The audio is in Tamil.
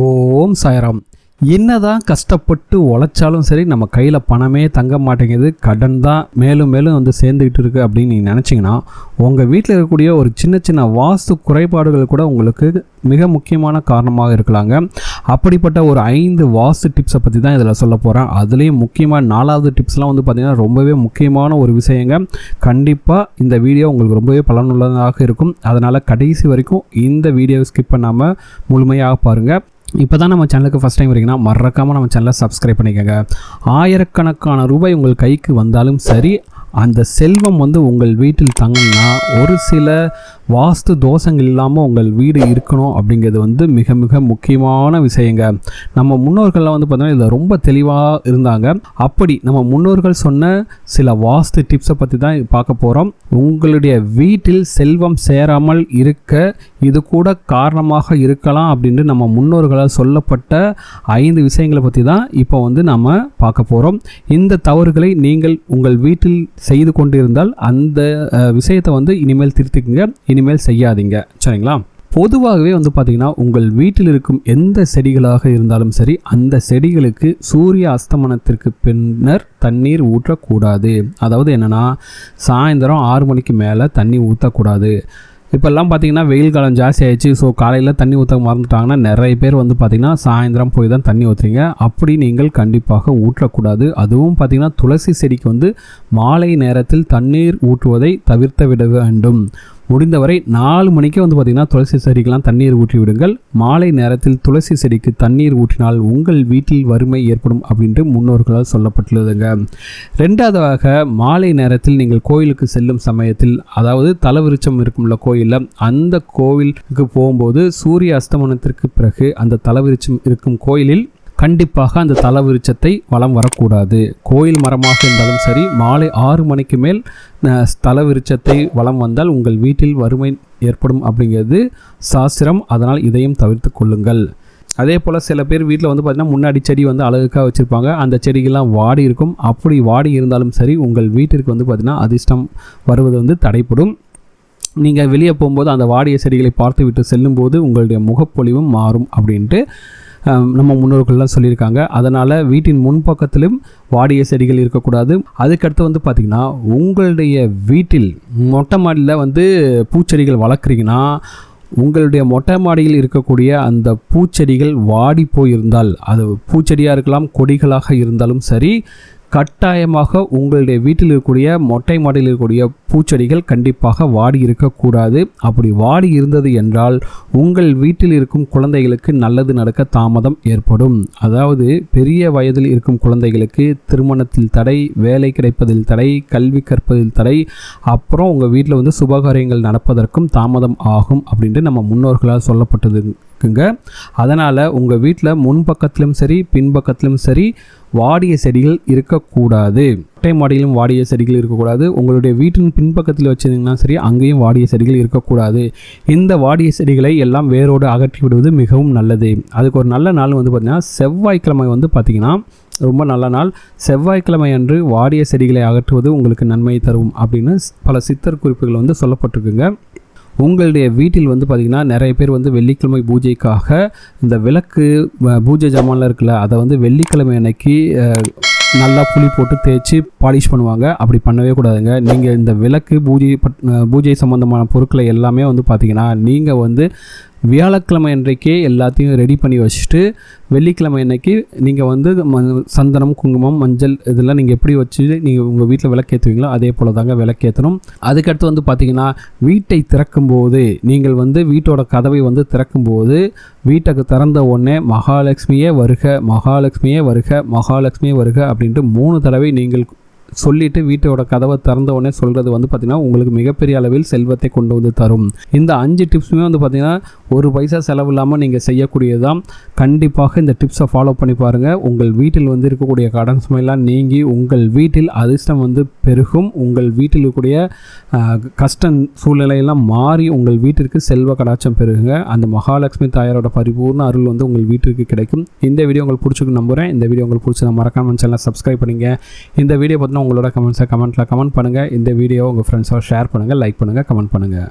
ஓம் சாய்ராம். என்னதான் கஷ்டப்பட்டு உழைச்சாலும் சரி நம்ம கையில் பணமே தங்க மாட்டேங்குது. கடன் தான் மேலும் மேலும் வந்து சேர்ந்துக்கிட்டு இருக்குது அப்படின்னு நீங்கள் நினச்சிங்கன்னா உங்கள் வீட்டில் இருக்கக்கூடிய ஒரு சின்ன சின்ன வாஸ்து குறைபாடுகள் கூட உங்களுக்கு மிக முக்கியமான காரணமாக இருக்கலாங்க. அப்படிப்பட்ட ஒரு ஐந்து வாஸ்து டிப்ஸை பற்றி தான் இதில் சொல்ல போகிறேன் அதுலேயும் முக்கியமாக நாலாவது டிப்ஸ்லாம் வந்து பார்த்திங்கன்னா ரொம்பவே முக்கியமான ஒரு விஷயங்க. கண்டிப்பாக இந்த வீடியோ உங்களுக்கு ரொம்பவே பலனுள்ளதாக இருக்கும். அதனால் கடைசி வரைக்கும் இந்த வீடியோவை ஸ்கிப் பண்ணாமல் முழுமையாக பாருங்கள் இப்போ தான் நம்ம சேனலுக்கு ஃபஸ்ட் டைம் வரீங்கன்னா மறக்காமல் நம்ம சேனலை சப்ஸ்கிரைப் பண்ணிக்கோங்க. ஆயிரக்கணக்கான ரூபாய் உங்கள் கைக்கு வந்தாலும் சரி அந்த செல்வம் வந்து உங்கள் வீட்டில் தங்கணும்னா ஒரு சில வாஸ்து தோஷங்கள் இல்லாமல் உங்கள் வீடு இருக்கணும் அப்படிங்கிறது வந்து மிக மிக முக்கியமான விஷயங்க. நம்ம முன்னோர்கள்லாம் வந்து பார்த்தீங்கன்னா இதில் ரொம்ப தெளிவாக இருந்தாங்க. அப்படி நம்ம முன்னோர்கள் சொன்ன சில வாஸ்து டிப்ஸை பற்றி தான் பார்க்க போகிறோம் உங்களுடைய வீட்டில் செல்வம் சேராமல் இருக்க இது கூட காரணமாக இருக்கலாம் அப்படின்ட்டு நம்ம முன்னோர்களால் சொல்லப்பட்ட ஐந்து விஷயங்களை பற்றி தான் இப்போ வந்து நம்ம பார்க்க போகிறோம் இந்த தவறுகளை நீங்கள் உங்கள் வீட்டில் செய்து கொண்டிருந்தால் அந்த விஷயத்தை வந்து இனிமேல் திருத்திக்குங்க இனிமேல் செய்யாதீங்க. சரிங்களா? பொதுவாகவே வந்து பார்த்திங்கன்னா உங்கள் வீட்டில் இருக்கும் எந்த செடிகளாக இருந்தாலும் சரி அந்த செடிகளுக்கு சூரிய அஸ்தமனத்திற்கு பின்னர் தண்ணீர் ஊற்றக்கூடாது. அதாவது என்னென்னா சாயந்தரம் ஆறு மணிக்கு மேலே தண்ணி ஊற்றக்கூடாது இப்போல்லாம் பார்த்தீங்கன்னா வெயில் காலம் ஜாஸ்தி ஆயிடுச்சு. ஸோ காலையில் தண்ணி ஊற்ற மறந்துட்டாங்கன்னா நிறைய பேர் வந்து பார்த்திங்கன்னா சாயந்தரம் போய் தான் தண்ணி ஊற்றுறீங்க அப்படி நீங்கள் கண்டிப்பாக ஊற்றக்கூடாது. அதுவும் பார்த்திங்கன்னா துளசி செடிக்கு வந்து மாலை நேரத்தில் தண்ணீர் ஊற்றுவதை தவிர்த்து விட வேண்டும். முடிந்தவரை நாலு மணிக்கே வந்து பார்த்திங்கன்னா துளசி செடிக்கெலாம் தண்ணீர் ஊற்றி விடுங்கள். மாலை நேரத்தில் துளசி செடிக்கு தண்ணீர் ஊற்றினால் உங்கள் வீட்டில் வறுமை ஏற்படும் அப்படின்ட்டு முன்னோர்களால் சொல்லப்பட்டுள்ளதுங்க. ரெண்டாவதாக மாலை நேரத்தில் நீங்கள் கோயிலுக்கு செல்லும் சமயத்தில் அதாவது தலவிருச்சம் இருக்கும்ல கோயிலில் அந்த கோவிலுக்கு போகும்போது சூரிய அஸ்தமனத்திற்கு பிறகு அந்த தலவிருச்சம் இருக்கும் கோயிலில் கண்டிப்பாக அந்த தலவிருச்சத்தை வளம் வரக்கூடாது. கோயில் மரமாக இருந்தாலும் சரி மாலை ஆறு மணிக்கு மேல் அஹ், தலவிருச்சத்தை வளம் வந்தால் உங்கள் வீட்டில் வறுமை ஏற்படும் அப்படிங்கிறது சாஸ்திரம். அதனால் இதையும் தவிர்த்து கொள்ளுங்கள். அதே போல் சில பேர் வீட்டில் வந்து பார்த்திங்கன்னா முன்னாடி செடி வந்து அழகுக்காக வச்சுருப்பாங்க. அந்த செடிகள்லாம் வாடி இருக்கும். அப்படி வாடி இருந்தாலும் சரி உங்கள் வீட்டிற்கு வந்து பார்த்திங்கன்னா அதிர்ஷ்டம் வருவது வந்து தடைப்படும் நீங்கள் வெளியே போகும்போது அந்த வாடிய செடிகளை பார்த்து விட்டு செல்லும்போது உங்களுடைய முகப்பொலிவும் மாறும் அப்படின்ட்டு நம்ம முன்னோர்கள்லாம் சொல்லியிருக்காங்க. அதனால் வீட்டின் முன்பக்கத்திலும் வாடிய செடிகள் இருக்கக்கூடாது. அதுக்கடுத்து வந்து பார்த்திங்கன்னா உங்களுடைய வீட்டில் மொட்டை மாடியில் வந்து பூச்செடிகள் வளர்க்குறீங்கன்னா உங்களுடைய மொட்டை மாடியில் இருக்கக்கூடிய அந்த பூச்செடிகள் வாடி போயிருந்தால் அது பூச்செடியாக இருக்கலாம் கொடிகளாக இருந்தாலும் சரி கட்டாயமாக உங்களுடைய வீட்டில் இருக்கக்கூடிய மொட்டை மாடியில் இருக்கக்கூடிய பூச்செடிகள் கண்டிப்பாக வாடி இருக்கக்கூடாது. அப்படி வாடி இருந்தது என்றால் உங்கள் வீட்டில் இருக்கும் குழந்தைகளுக்கு நல்லது நடக்க தாமதம் ஏற்படும். அதாவது பெரிய வயதில் இருக்கும் குழந்தைகளுக்கு திருமணத்தில் தடை வேலை கிடைப்பதில் தடை கல்வி கற்பதில் தடை அப்புறம் உங்கள் வீட்டில் வந்து சுபகாரியங்கள் நடப்பதற்கும் தாமதம் ஆகும் அப்படின்ட்டு நம்ம முன்னோர்களால் சொல்லப்பட்டது இருக்குங்க. அதனால் உங்கள் வீட்டில் முன்பக்கத்திலும் சரி பின்பக்கத்திலும் சரி வாடிய செடிகள் இருக்கக்கூடாது. மொட்டை மாடியிலும் வாடிய செடிகள் இருக்கக்கூடாது. உங்களுடைய வீட்டின் பின்பக்கத்தில் வச்சிருந்தீங்கன்னா சரி அங்கேயும் வாடிய செடிகள் இருக்கக்கூடாது. இந்த வாடிய செடிகளை எல்லாம் வேரோடு அகற்றி விடுவது மிகவும் நல்லது. அதுக்கு ஒரு நல்ல நாள் வந்து பார்த்திங்கன்னா செவ்வாய்க்கிழமை வந்து பார்த்திங்கன்னா ரொம்ப நல்ல நாள். செவ்வாய்க்கிழமை அன்று வாடிய செடிகளை அகற்றுவது உங்களுக்கு நன்மை தரும் அப்படின்னு பல சித்தர் குறிப்புகள் வந்து சொல்லப்பட்டிருக்குங்க. உங்களுடைய வீட்டில் வந்து பார்த்திங்கன்னா நிறைய பேர் வந்து வெள்ளிக்கிழமை பூஜைக்காக இந்த விளக்கு பூஜை ஜாமான்லாம் இருக்குல்ல அதை வந்து வெள்ளிக்கிழமை அன்னைக்கு நல்லா புளி போட்டு தேய்ச்சி பாலிஷ் பண்ணுவாங்க. அப்படி பண்ணவே கூடாதுங்க. நீங்கள் இந்த விளக்கு பூஜை பட் பூஜை சம்மந்தமான பொருட்களை எல்லாமே வந்து பார்த்திங்கன்னா நீங்கள் வந்து வியாழக்கிழமை அன்றைக்கே எல்லாத்தையும் ரெடி பண்ணி வச்சுட்டு வெள்ளிக்கிழமை அன்னைக்கு நீங்கள் வந்து ம- சந்தனம் குங்குமம் மஞ்சள் இதெல்லாம் நீங்கள் எப்படி வச்சு நீங்கள் உங்கள் வீட்டில் விளக்கேற்றுவீங்களோ அதே போல் தாங்க விளக்கேற்றணும் அதுக்கடுத்து வந்து பார்த்தீங்கன்னா வீட்டை திறக்கும்போது நீங்கள் வந்து வீட்டோட கதவை வந்து திறக்கும்போது வீட்டுக்கு திறந்த உடனே மகாலட்சுமியே வருக மகாலட்சுமியே வருக மகாலட்சுமியே வருக அப்படின்ட்டு மூணு தடவை நீங்கள் சொல்லிட்டு வீட்டோட கதவை திறந்த உடனே சொல்கிறது வந்து பார்த்திங்கன்னா உங்களுக்கு மிகப்பெரிய அளவில் செல்வத்தை கொண்டு வந்து தரும். இந்த அஞ்சு டிப்ஸுமே வந்து பார்த்திங்கன்னா ஒரு பைசா செலவு இல்லாமல் நீங்கள் செய்யக்கூடியது தான் கண்டிப்பாக இந்த டிப்ஸை ஃபாலோ பண்ணி பாருங்கள் உங்கள் வீட்டில் வந்து இருக்கக்கூடிய கடன் சுமையெல்லாம் நீங்கி உங்கள் வீட்டில் அதிர்ஷ்டம் வந்து பெருகும். உங்கள் வீட்டில் இருக்கக்கூடிய கஷ்டம் கஷ்ட சூழ்நிலையெல்லாம் மாறி உங்கள் வீட்டிற்கு செல்வ கடாச்சம் பெருகுங்க. அந்த மகாலட்சுமி தாயாரோட பரிபூர்ண அருள் வந்து உங்கள் வீட்டிற்கு கிடைக்கும். இந்த வீடியோ உங்களுக்கு பிடிச்சிருக்கு நம்புகிறேன் இந்த வீடியோ உங்களுக்கு பிடிச்சதை மறக்காம சேனலை சப்ஸ்கிரைப் பண்ணிங்க. இந்த வீடியோ பார்த்தீங்கன்னா உங்களோட கமெண்ட்ஸை கமெண்ட்டில் கமெண்ட் பண்ணுங்கள் இந்த வீடியோ உங்கள் ஃப்ரெண்ட்ஸோட ஷேர் பண்ணுங்கள் லைக் பண்ணுங்கள் கமெண்ட் பண்ணுங்கள்